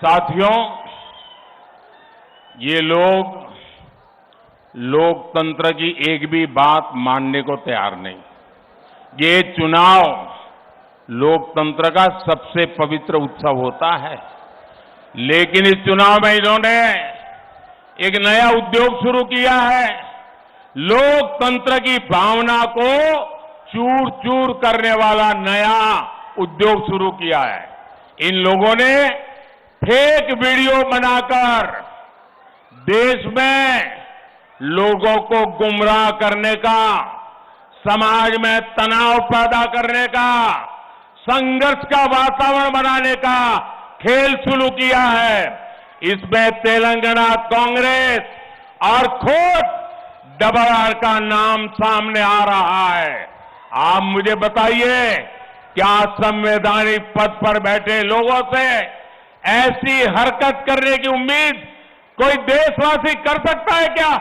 साथियों ये लोग लोकतंत्र की एक भी बात मानने को तैयार नहीं ये चुनाव लोकतंत्र का सबसे पवित्र उत्सव होता है लेकिन इस चुनाव में इन्होंने एक नया उद्योग शुरू किया है लोकतंत्र की भावना को चूर चूर करने वाला नया उद्योग शुरू किया है इन लोगों ने फेक वीडियो बनाकर देश में लोगों को गुमराह करने का समाज में तनाव पैदा करने का संघर्ष का वातावरण बनाने का खेल शुरू किया है इसमें तेलंगाना कांग्रेस और खुद डबल आर का नाम सामने आ रहा है आप मुझे बताइए क्या संवैधानिक पद पर बैठे लोगों से ऐसी हरकत करने की उम्मीद कोई देशवासी कर सकता है क्या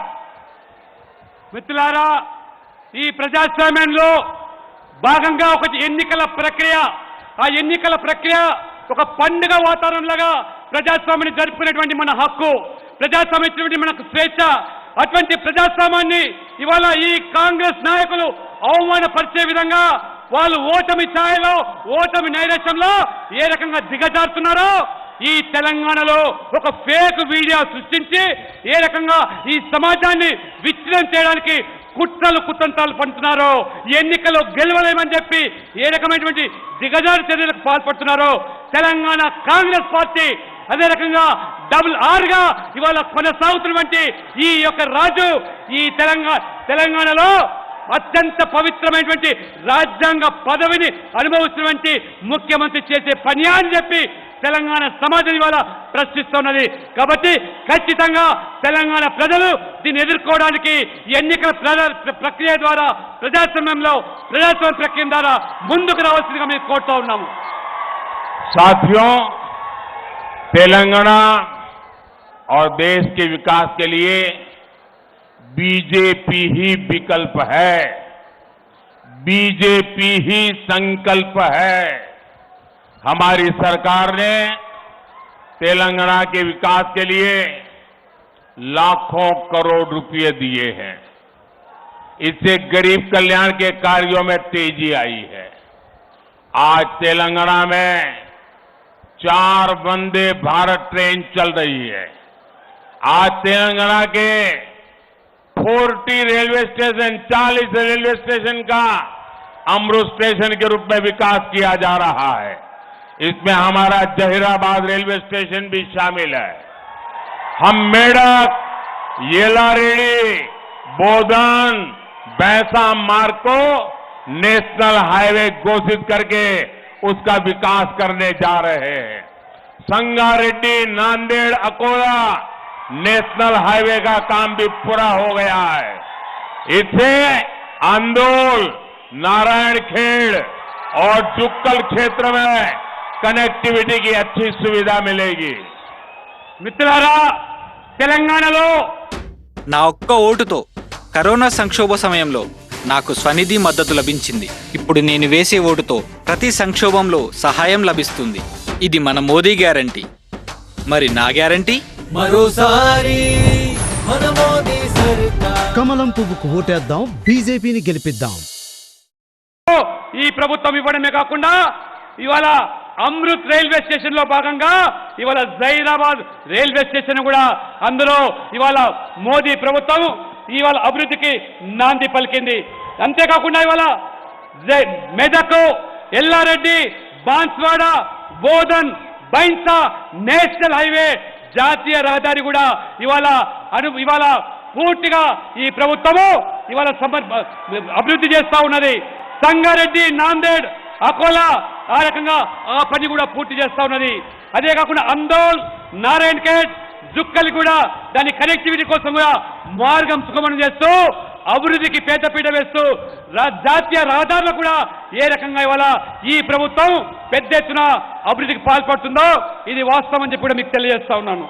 మిత్రులారా ఈ ప్రజాస్వామ్యంలో భాగంగా ఒక ఎన్నికల ప్రక్రియ ఆ ఎన్నికల ప్రక్రియ ఒక పండుగ వాతావరణంలాగా ప్రజాస్వామ్యాన్ని జరుపుకునేటువంటి మన హక్కు ప్రజాస్వామ్యం మనకు స్వేచ్ఛ అటువంటి ప్రజాస్వామ్యాన్ని ఇవాళ ఈ కాంగ్రెస్ నాయకులు అవమానపరిచే విధంగా వాళ్ళు ఓటమి ఛాయలో ఓటమి నైరాశ్యంలో ఏ రకంగా దిగజారుతున్నారో ఈ తెలంగాణలో ఒక ఫేక్ వీడియో సృష్టించి ఏ రకంగా ఈ సమాజాన్ని విచ్ఛిన్నం చేయడానికి కుట్రలు కుతంత్రాలు పండుతున్నారో ఎన్నికల్లో గెలవలేమని చెప్పి ఏ రకమైనటువంటి దిగజారు చర్యలకు పాల్పడుతున్నారో తెలంగాణ కాంగ్రెస్ పార్టీ అదే రకంగా డబుల్ ఆర్గా ఇవాళ కొనసాగుతున్నటువంటి ఈ యొక్క రాజు ఈ తెలంగాణ తెలంగాణలో అత్యంత పవిత్రమైనటువంటి రాజ్యాంగ పదవిని అనుభవిస్తున్నటువంటి ముఖ్యమంత్రి చేసే పని అని చెప్పి तेलंगाना समाजी वाला प्रदर्शित となって ది కబట్టి ఖచ్చితంగా తెలంగాణ ప్రజలు దీనిని ఎదుర్కోవడానికి ఎన్నికల ప్రక్రియ ద్వారా ప్రజాసభల ప్రజాసమ ప్రక్రియ ద్వారా ముందుగా అవసతిగా నేను కోర్టు ఉన్నాము సాధ్యం తెలంగాణ और देश के विकास के लिए बीजेपी ही विकल्प है बीजेपी ही संकल्प है हमारी सरकार ने तेलंगाना के विकास के लिए लाखों करोड़ रुपए दिए हैं इससे गरीब कल्याण के कार्यों में तेजी आई है आज तेलंगाना में चार वंदे भारत ट्रेन चल रही है आज तेलंगाना के 40 रेलवे स्टेशन 40 रेलवे स्टेशन का अमृत स्टेशन के रूप में विकास किया जा रहा है इसमें हमारा जहीराबाद रेलवे स्टेशन भी शामिल है हम मेड़क येलारेड़ी बोधन बैसा मार्ग को नेशनल हाईवे घोषित करके उसका विकास करने जा रहे हैं संगारेड्डी नांदेड़ अकोला नेशनल हाईवे का काम भी पूरा हो गया है इसे आंदोल नारायण खेड़ और जुक्कल क्षेत्र में కనెక్టివిటీకి అచ్చి సువిధ మిలేగి మిత్రులారా తెలంగాణలో నా ఒక్క ఓటుతో కరోనా సంక్షోభ సమయంలో నాకు స్వనిధి మద్దతు లభించింది ఇప్పుడు నేను వేసే ఓటుతో ప్రతి సంక్షోభంలో సహాయం లభిస్తుంది ఇది మన మోదీ గ్యారంటీ మరి నా గ్యారంటీ మరోసారి మన మోదీ కమలం పువ్వుకు ఓటేద్దాం బీజేపీని గెలిపిద్దాం ఈ ప్రభుత్వం ఇవ్వడమే కాకుండా ఇవాళ అమృత్ రైల్వే స్టేషన్ లో భాగంగా ఇవాళ జైరాబాద్ రైల్వే స్టేషన్ కూడా అందులో ఇవాళ మోదీ ప్రభుత్వం ఇవాళ అభివృద్ధికి నాంది పలికింది అంతేకాకుండా ఇవాళ మెదక్ ఎల్లారెడ్డి బాన్స్వాడ బోధన్ బైన్సా నేషనల్ హైవే జాతీయ రహదారి కూడా ఇవాళ అను ఇవాళ పూర్తిగా ఈ ప్రభుత్వము ఇవాళ సమర్ అభివృద్ధి చేస్తా ఉన్నది సంగారెడ్డి నాందేడ్ అకోలా ఆ రకంగా ఆ పని కూడా పూర్తి చేస్తా ఉన్నది అదే కాకుండా అందోల్ నారాయణ ఖేడ్ జుక్కలి కూడా దాని కనెక్టివిటీ కోసం కూడా మార్గం సుగమనం చేస్తూ అభివృద్ధికి పేదపీట వేస్తూ జాతీయ రహదారులు కూడా ఏ రకంగా ఇవాళ ఈ ప్రభుత్వం పెద్ద ఎత్తున అభివృద్ధికి పాల్పడుతుందో ఇది వాస్తవం అని చెప్పి కూడా మీకు తెలియజేస్తా ఉన్నాను